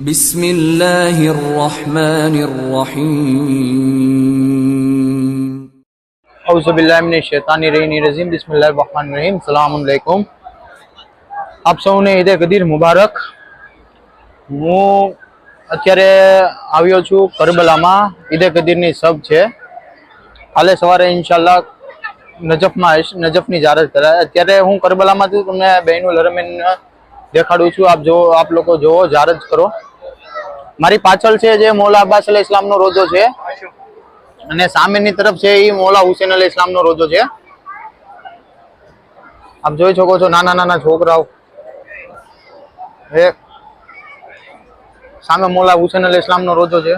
বিসমিল্লাহির রহমানির রহিম আউযু বিল্লাহি মিনাশ শাইতানির রাজিম বিসমিল্লাহির রহমানির রহিম আসসালামু আলাইকুম આપ સૌને ઈદે કદીર મુબારક હું અત્યારે આવ્યો છું કરબલામાં ઈદે કદીરની સબ છે કાલે સવારે ઇન્શાલ્લાહ નજફમાં નજફની જારત કરાય અત્યારે હું કરબલામાં છું તમને બહેનું લરમેન દેખાડું છું આપ જો આપ લોકો જોવો જારજ કરો મારી પાછળ છે જે મૌલા અબ્બાસ અલ ઇસ્લામનો રોજો છે. અને સામેની તરફ છે એ મોલા હુસેન અલી ઇસ્લામનો રોજો છે. આપ જોઈ શકો છો નાના નાના છોકરાઓ. એ સામે મોલા હુસેન અલી ઇસ્લામનો રોજો છે.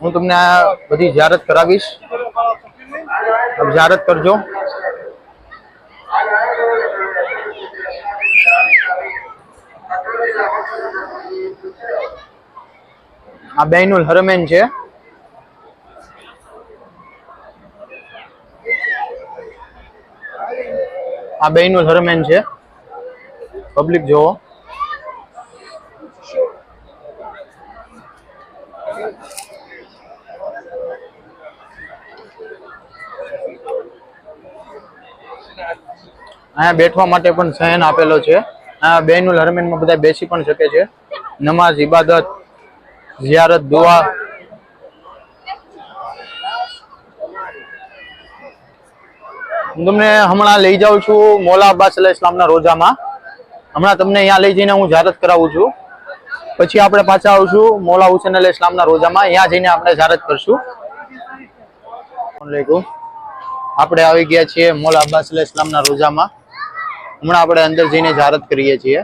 હું તમને આ બધી જારત કરાવીશ. જારત કરજો. આ બૈનુલ હરમેન છે. આ બેનુલ હરમેન છે. પબ્લિક જોવો અહીંયા બેઠવા માટે પણ સહન આપેલો છે. આ બેનુલ હરમેનમાં બધા બેસી પણ શકે છે. નમાઝ, ઇબાદત ઝિયારત દુઆ. હું તમને હમણાં લઈ જાઉં છું મોલા અબ્બાસ અલા ઇસ્લામના રોજામાં. હમણાં તમને અહીંયા લઈ જઈને હું જારત કરાવું છું. પછી આપણે પાછા આવશું મોલા હુસેન અલા ઇસ્લામના રોજામાં. અહીંયા જઈને આપણે જારત કરશું. આપણે આવી ગયા છીએ મોલા અબ્બાસ અલા ઇસ્લામના રોજામાં. હમણાં આપણે અંદર જઈને જારત કરીએ છીએ.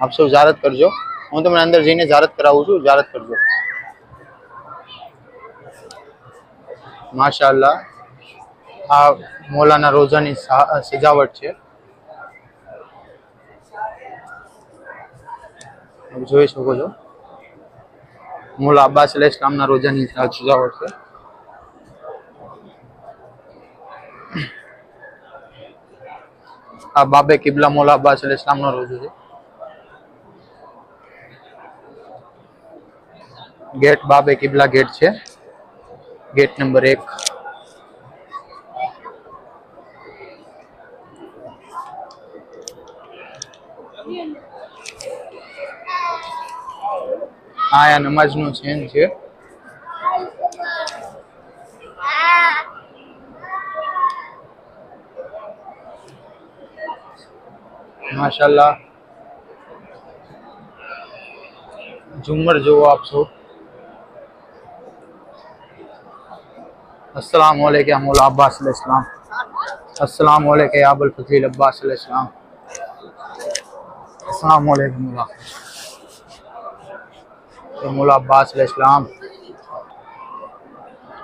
આપ સૌ જારત કરજો. હું તમને અંદર જઈને જારત કરાવું છું, જારત કરજો. માશાઅલ્લાહ, આ મોલાના રોજાની સજાવટ છે. જોઈ શકો છો. મોલા અબ્બાસ અલ ઇસ્લામના રોજાની સજાવટ છે. આ બાબે કિબલા મોલા અબ્બાસ અલ ઇસ્લામનો રોજો છે. ગેટ, બાબે કિબલા ગેટ છે. ગેટ નંબર એક. આ આ નમાજનું ચેન છે. માશાલ્લાહ. ઝુમર જોવો આપ સૌ. السلام علیکم عباس علیہ السلام۔ السلام علیکم اب الفضیل عباس علیہ السلام۔ السلام علیکم مولا مولا عباس علیہ السلام۔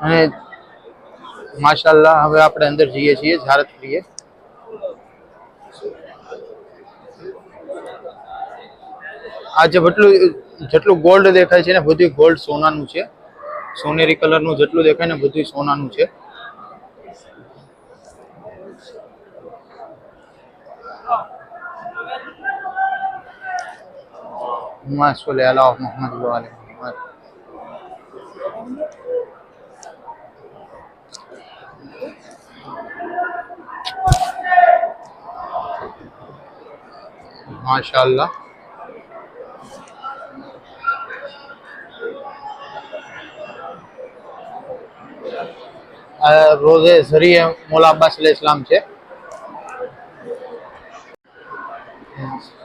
અને માશાલ્લાહ હવે اندر جیئے જઈએ છીએ ઝારત آج આ જે જેટલું જેટલું ગોલ્ડ દેખાય છે ને બધું ગોલ્ડ સોનાનું છે સોનેરી કલરનું જેટલું દેખાય ને બધું સોનાનું છે. માસોલે અલાહ મોહમ્મદ વાલે મોહમ્મદ રોઝે ઝરીએ મોલા અબ્બાસ અલ ઇસ્લામ છે.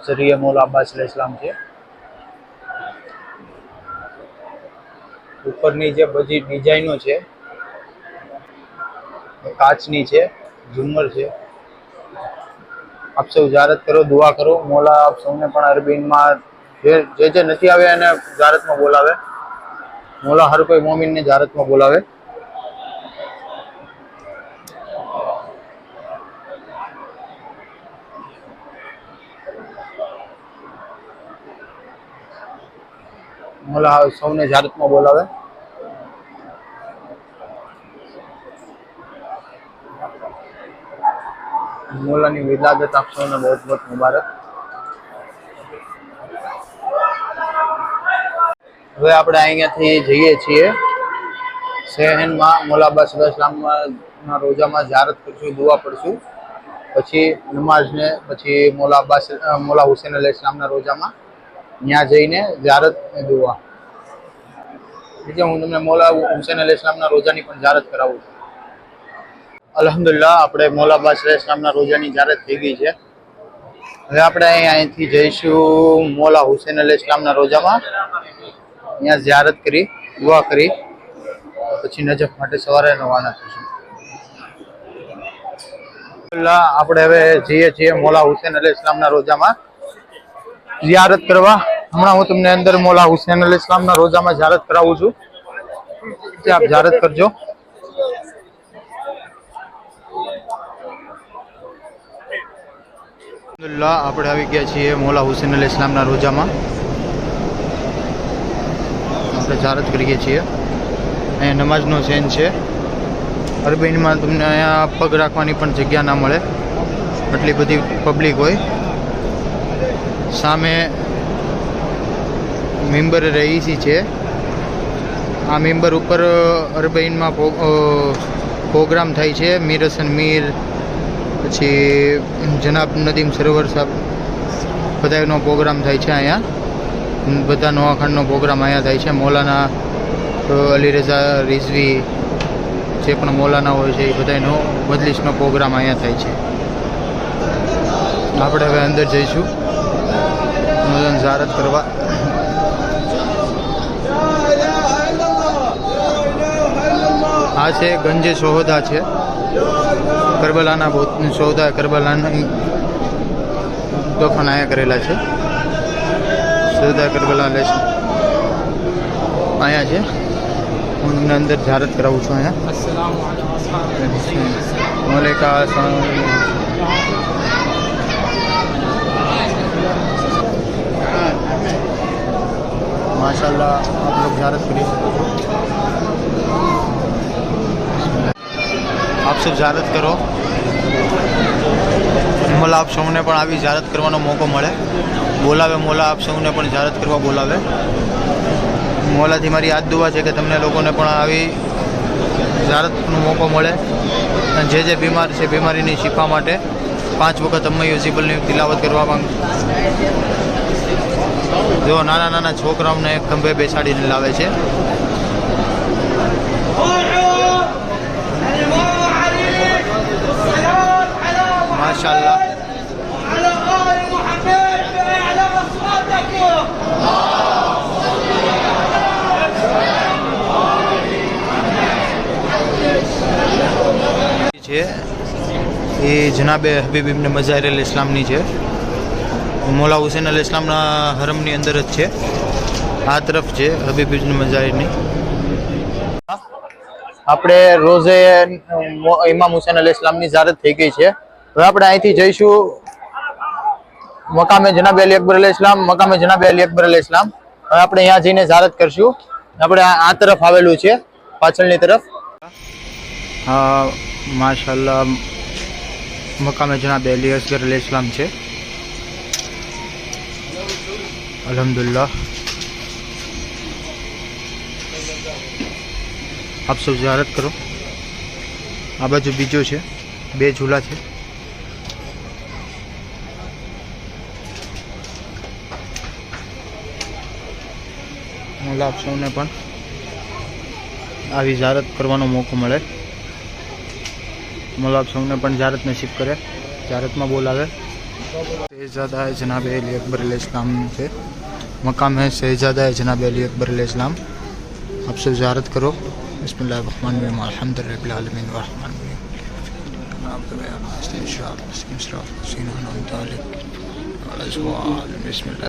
ઝરીએ મોલા અબ્બાસ અલ ઇસ્લામ છે. ઉપરની જે બધી ડિઝાઇનો છે, કાચની છે, ઝુમ્મર છે. આપ સૌ જારત કરો, દુઆ કરો. મોલા આપ સૌને પણ અરબીનમાં જે જે નથી આવ્યા એને જારતમાં બોલાવે. મોલા હર કોઈ મોમિનને જારતમાં બોલાવે. મોલા સૌને જારતમાં બોલાવે. મોલાની વિલાદત આપ સૌને બહુ બહુ મુબારક. હવે આપણે અહીંયાથી જઈએ છીએ. શહેનમાં મોલાબા સદાસલામના રોજામાં જારત કરશું દુઆ પડશું. પછી નમાઝને પછી મોલા અબ્બાસ અ, મોલા હુસેન અલી ઇસ્લામના રોજામાં. ત્યાં જઈને જારત દુઆ બીજું હું તમને મોલા હુસેન અલ ઇસ્લામના રોજાની પણ જારત કરાવું છું. અલહમદુલ્લા આપણે મોલા અબ્બાસ ઇસ્લામના રોજાની જારત થઈ ગઈ છે. હવે આપણે અહીંથી જઈશું મોલા હુસેન અલ ઇસ્લામના રોજામાં. ત્યાં જારત કરી, દુઆ કરી, પછી નજફ માટે સવારે રવાના થઈશું આપણે હવે જઈએ છીએ મોલા હુસેન અલ ઇસ્લામના રોજામાં. Ziyarat કરવા. હમણાં હું તમને અંદર મોલા હુસેન અલી ઇસ્લામના રોજામાં ziyarat કરાવું છું. જે આપ ziyarat કરજો. આપણે આવી ગયા છીએ મોલા હુસેન અલી ઇસ્લામના રોજામાં. આપણે જારત કરીએ છીએ. અહીંયા નમાઝનો સેન છે. અરબીનમાં તમને અહીંયા પગ રાખવાની પણ જગ્યા ના મળે. આટલી બધી પબ્લિક હોય. સામે મેમ્બર રહીસી છે. આ મેમ્બર ઉપર અરબઈનમાં પ્રોગ્રામ થાય છે. મીર હસન મીર, પછી જનાબ નદીમ સરોવર સાહેબ બધાનો પ્રોગ્રામ થાય છે અહીંયા. બધા નવાખાંડનો પ્રોગ્રામ અહીંયા થાય છે. મોલાના અલી રઝા રિઝવી જે પણ મોલાના હોય છે, એ બધાનો બદલીશનો પ્રોગ્રામ અહીંયા થાય છે. આપણે હવે અંદર જઈશું. મોલાની ઝારત કરવા આ છે ગંજે સોહદા છે કરબલાના ભૂત સોહદા કરબલાના દફન અહીંયા કરેલા છે સોહદા કરબલા લેશ અહીંયા છે હું તમને અંદર જારત કરાવું છું અહીંયા મોલેકા माशाल्लाह आप लोग ज़्यारत કરી શકો છો આપ સૌ ઝારત કરો મોલા આપ સૌને પણ આવી ઝારત કરવાનો મોકો મળે બોલાવે મોલા આપ સૌને પણ ઝારત કરવા બોલાવે મોલાથી મારી યાદ દુઆ છે કે તમને લોકોને પણ આવી ઝારતનો મોકો મળે અને જે જે બીમાર છે બીમારીની શિફા માટે પાંચ વખત અમ્મા યુઝિબલની તિલાવત કરવા માંગ جناب حبیب نے مزاحر મોલા હુસેન અલ ઇસ્લામના હરમની અંદર જ છે. આ તરફ છે હબીબ મઝાહિરની. આપણે મો- ઇમામ હુસેન અલ ઇસ્લામની ઝારત થઈ ગઈ છે. હવે આપણે અહીંથી જઈશું મકામે જનાબ અલી અકબર અલ ઇસ્લામ મકામે જનાબ અલી અકબર અલ ઇસ્લામ. હવે આપણે અહીંયા જઈને ઝારત કરશું. આપણે આ તરફ આવેલું છે પાછળની તરફ. માશાલ્લાહ મકામે જનાબ અલી અકબર અલ ઇસ્લામ છે. અલહમદુલિલ્લાહ આપ સૌ ziyarat કરો. આ બાજુ બીજો છે. બે ઝૂલા છે. આપ સૌને પણ આવી જારત કરવાનો મોકો મળે. આપ સૌને પણ જારત નસીબ કરે. જારતમાં બોલાવે. شہزادہ جناب علی اکبر علیہ السلام سے۔ مقام ہے شہزادہ جناب علی اکبر علیہ السلام۔ آپ سے زیارت کرو۔ بسم اللہ الرحمن الرحیم۔ الحمد للہ العالمین الرحمن الرحیم۔ بسم اللہ۔